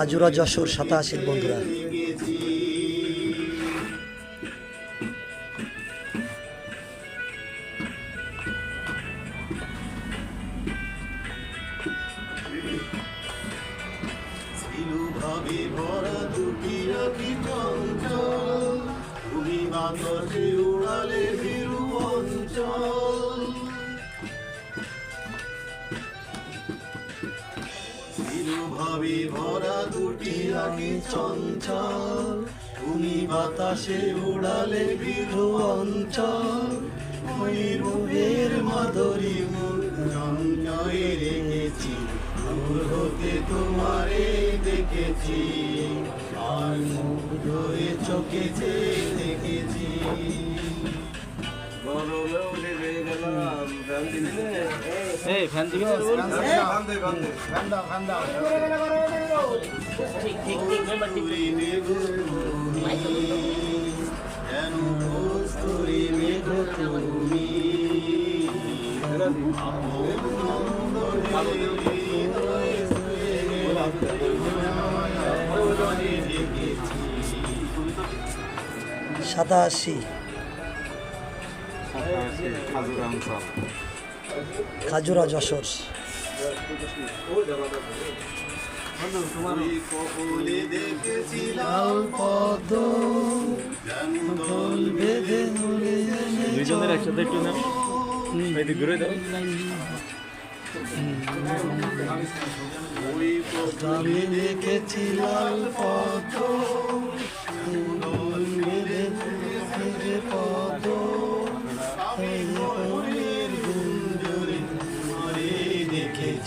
খাজুরা যশোর সাতাশির বন্ধুরা। ভরা দুটি তুমি বাতাসে ভাবে ভরা দুটি আগে চঞ্চল। তুমি বাতাসে উড়ালে বিরু অঞ্চল। ময়ূরের মাধুরী মুখে রেখেছি। দূর হতে তোমারে দেখেছি। আর হয়ে চোখে চেয়ে দেখেছি। এই ফ্যান দিবি ঠিক ঠিক ঠিক মেম্বার ঠিক করি মেঘ খাজুরা যশোর দুইজনের একসাথে একটু না ঘুরে দাও ওই দেখেছি লাল পদ্ম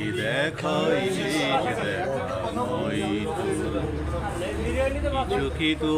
কি দেখাই যে দেখা নয় কিছু